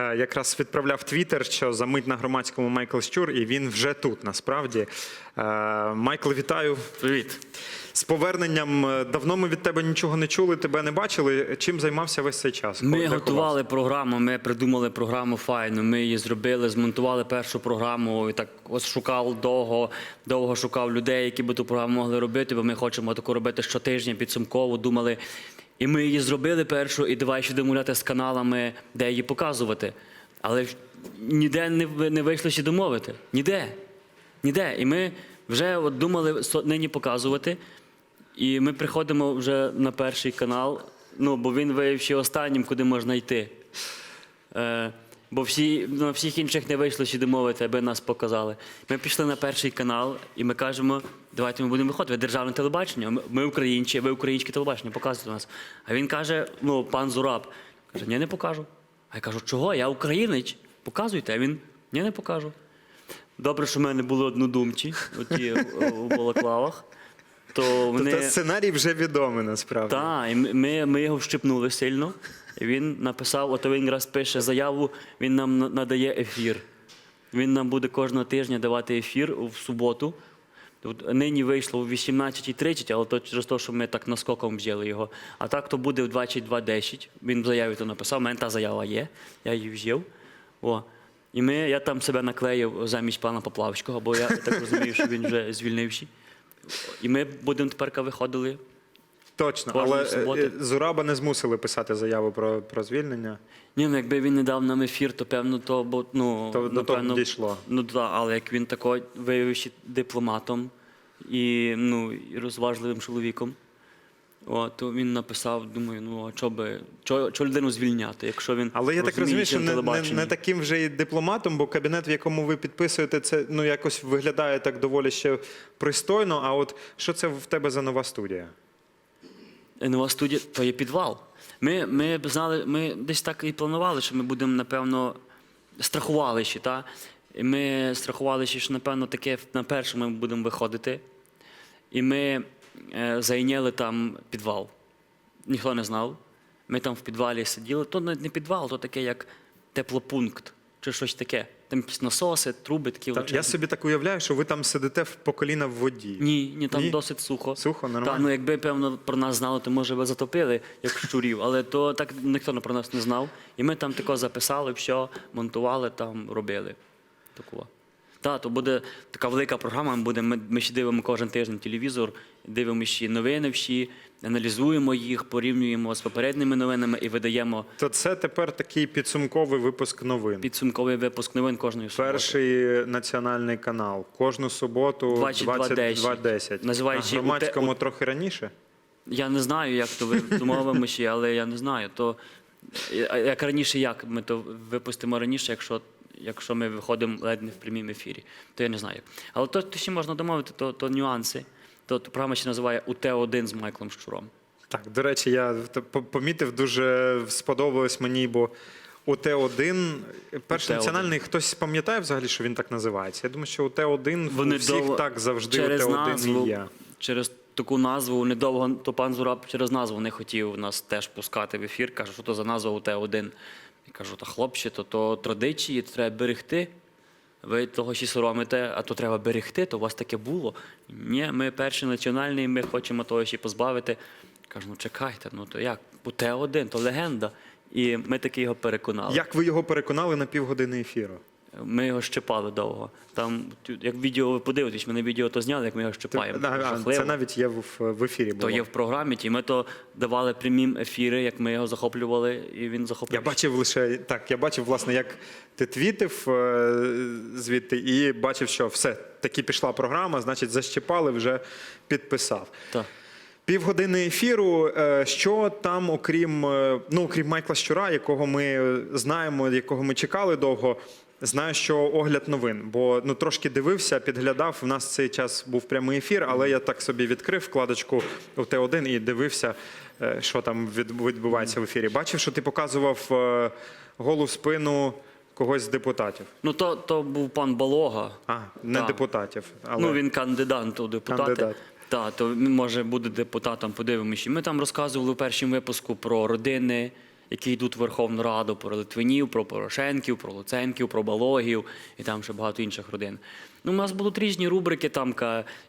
якраз відправляв твіттер, що за мить на громадському Майкл Щур, і він вже тут. Насправді, Е, Майкл, вітаю Привіт. з поверненням. Е, Давно ми від тебе нічого не чули, тебе не бачили. Чим займався весь цей час? Ми ти готували програму, ми придумали програму файну. Ми її зробили, змонтували першу програму. І так ось шукав довго, довго шукав людей, які би ту програму могли робити, бо ми хочемо таку робити щотижня підсумково. Думали. І ми її зробили першу, і давай ще домовляти з каналами, де її показувати. Але ніде не, не вийшло ще домовити. Ніде. Ніде. І ми вже от думали нині показувати. І ми приходимо вже на перший канал, ну, бо він виявився останнім, куди можна йти. Е, бо всі, на всіх інших не вийшло ще домовити, аби нас показали. Ми пішли на перший канал і ми кажемо, давайте ми будемо виходити. Ви державне телебачення, ми, українці, ви українське телебачення, показуйте нас. А він каже: ну, пан Зураб, каже, ні, не покажу. А я кажу, чого? Я українець, показуйте. А він ні, не покажу. Добре, що в мене були однодумці, оті у балаклавах. То вони... Тобто сценарій вже відомий насправді. Так, і ми- ми, його вщипнули сильно. І він написав: ото він раз пише заяву, він нам надає ефір. Він нам буде кожного тижня давати ефір в суботу. От Нині вийшло в 18.30, але то через те, що ми так наскоком взяли його. А так то буде в 22.10. Він в заяві то написав, у мене та заява є, я її взяв. О. І ми, я там себе наклеїв замість пана Поплавського, бо я так розумію, що він вже звільнився. І ми будемо тепер виходили Точно, Кожної але суботи. е, Зураба не змусили писати заяву про, про звільнення. Ні, ну якби він не дав нам ефір, то певно, то бо ну То до того дійшло. Ну так, але як він тако виявився дипломатом і ну і розважливим чоловіком. О, то він написав, думаю, ну а чо би чо, чо людину звільняти, якщо він Але я так розумію, що не, не, не таким вже і дипломатом, бо кабінет, в якому ви підписуєте, це ну якось виглядає так доволі ще пристойно. А от що це в тебе за нова студія? Нова студія то є підвал. Ми, ми знали, ми десь так і планували, що ми будемо, напевно, страхували ще, та? Ми страхували ще, що, напевно, таке на першому ми будемо виходити. І ми е, зайняли там підвал. Ніхто не знав. Ми там в підвалі сиділи. То не підвал, то таке як теплопункт чи щось таке. Там якісь насоси, труби такі Та, величезні. я собі так уявляю, що ви там сидите в по коліна в воді. Ні, ні, там Ні? досить сухо. Сухо, нормально? Та, ну якби певно про нас знали, то може би затопили, як щурів. Але то так ніхто про нас не знав. І ми там тако записали, все, монтували, там робили. Такого. Та, то буде така велика програма. Ми, будемо, ми, ми ще дивимо кожен тиждень телевізор, дивимося ще новини всі, аналізуємо їх, порівнюємо з попередніми новинами і видаємо То це тепер такий підсумковий випуск новин. підсумковий випуск новин кожної суботи. Перший національний канал. Кожну суботу 22:10. 22.10. Називаючи На громадському «УТ- трохи раніше. Я не знаю, як то ви домовимо ще, але я не знаю. То е, як раніше, як ми то випустимо раніше, якщо, якщо ми виходимо ледь не в прямім ефірі, то я не знаю. Але то, то ще можна домовити, то, то нюанси. То, то програма ще називає УТ-1 з Майклом Щуром. Так, до речі, я помітив, дуже сподобалось мені, бо УТ-1, перший УТ-1. національний, хтось пам'ятає взагалі, що він так називається? Я думаю, що УТ-1 у всіх довго- так завжди через УТ-1 назву, і є. Через таку назву недовго, то пан Зураб через назву не хотів нас теж пускати в ефір. Каже, що то за назва УТ-1. Я кажу, та хлопче, то, то традиції то треба берегти. Ви того ще соромите, а то треба берегти, то у вас таке було. Ні, ми перший національний, ми хочемо того ще позбавити. Кажу, ну чекайте, ну то як? УТ-1, то легенда. І ми таки його переконали. Як ви його переконали на півгодини ефіру? Ми його щепали довго. Там, як відео ви подивитесь, ми на відео то зняли, як ми його щепаємо. Це, Жахливо. це навіть є в, в ефірі. То є в програмі, ті ми то давали прямі ефіри, як ми його захоплювали, і він Я бачив лише так, я бачив, власне, як ти твітив е, звідти, і бачив, що все, таки пішла програма, значить, защепали, вже підписав. Так. Півгодини ефіру. е, Що там, окрім е, ну, окрім Майкла Щура, якого ми знаємо, якого ми чекали довго. Знаю, що огляд новин, бо ну трошки дивився, підглядав. У нас цей час був прямий ефір, але я так собі відкрив вкладочку у Т1 і дивився, е, що там відбувається в ефірі. Бачив, що ти показував е, голу спину когось з депутатів. Ну то, то був пан Балога. А, не Так. депутатів. Але... Ну він кандидат у депутати. Кандидат. Так, то він може буде депутатом, подивимося. Ми там розказували в першому випуску про родини, які йдуть в Верховну Раду про Литвинів, про Порошенків, про Луценків, про Балогів і там ще багато інших родин. Ну, у нас будуть різні рубрики, там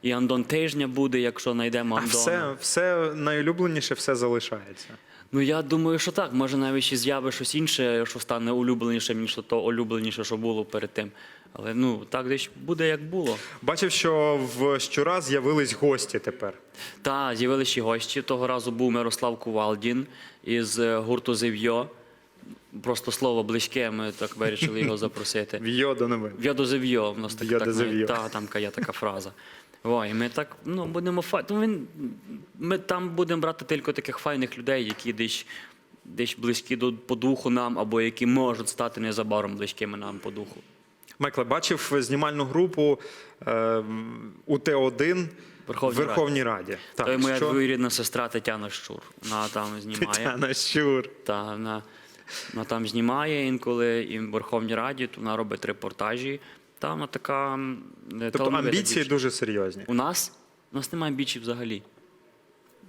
і Андон тижня буде, якщо знайдемо А все, все найулюбленіше, все залишається. Ну я думаю, що так. Може навіть і з'яви щось інше, що стане улюбленішим, ніж то улюбленіше, що було перед тим. Але ну так десь буде як було. Бачив, що в щора з'явились гості тепер. Та з'явилися ще гості. Того разу був Мирослав Кувалдін із е, гурту Зев'йо. Просто слово близьке, ми так вирішили його запросити. В'йо до новин. В'йо до Зев'йо, в нас так, так ми- та, там є така фраза. Ой, ми так ну, будемо фа... ну, він... Ми там будемо брати тільки таких файних людей, які десь, десь близькі до, по духу нам, або які можуть стати незабаром близькими нам по духу. Майкле, бачив знімальну групу е, УТ-1 Верховній в Верховній Раді. Так, То й моя що? двоюрідна сестра Тетяна Щур. Вона там знімає. Тетяна Щур. Та вона, вона там знімає інколи і в Верховній Раді, то вона робить репортажі. Та вона така. м, Тобто амбіції дівчина. дуже серйозні. У нас? У нас немає амбіцій взагалі.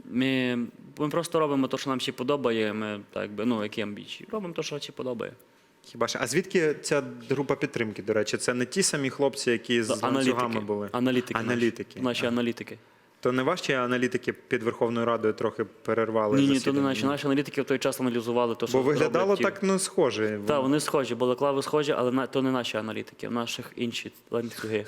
Ми, ми просто робимо те, що нам ще подобає. Ми, так, якби, ну, які амбіції? Робимо те, що ще подобає. Хіба ж? А звідки ця група підтримки, до речі? Це не ті самі хлопці, які з ланцюгами були? Аналітики. Аналітики. Наші, наші аналітики. То не ваші аналітики під Верховною Радою трохи перервали Ні, ні, то не наші. Наші аналітики в той час аналізували то, що Бо виглядало ті. так ну, схоже. Так, вони схожі, балаклави схожі, але на- то не наші аналітики, в наших інші ланцюги.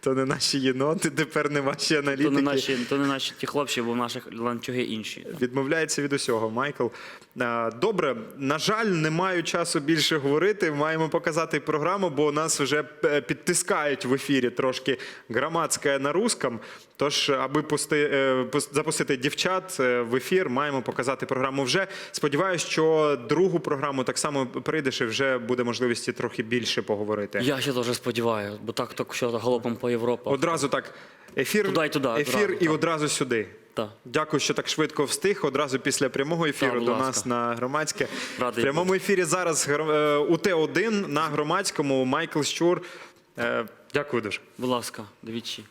То не наші єноти, тепер не ваші аналітики. То не наші, то не наші ті хлопці, бо в наших ланцюги інші. Відмовляється від усього, Майкл. Добре, на жаль, не маю часу більше говорити. Маємо показати програму, бо нас вже е, підтискають в ефірі трошки громадська на русском. Тож, аби пусти, е, запустити дівчат е, в ефір, маємо показати програму вже. Сподіваюсь, що другу програму так само прийдеш і вже буде можливості трохи більше поговорити. Я ще дуже сподіваюся, бо так то що галопом по Європі. Одразу так. Ефір, Туди туди, ефір одразу, і так. одразу сюди. Так. Дякую, що так швидко встиг. Одразу після прямого ефіру будь до ласка. нас на громадське. Радий в прямому ефірі зараз е, УТ-1 на громадському Майкл Щур. Дякую дуже. Будь ласка, двічі.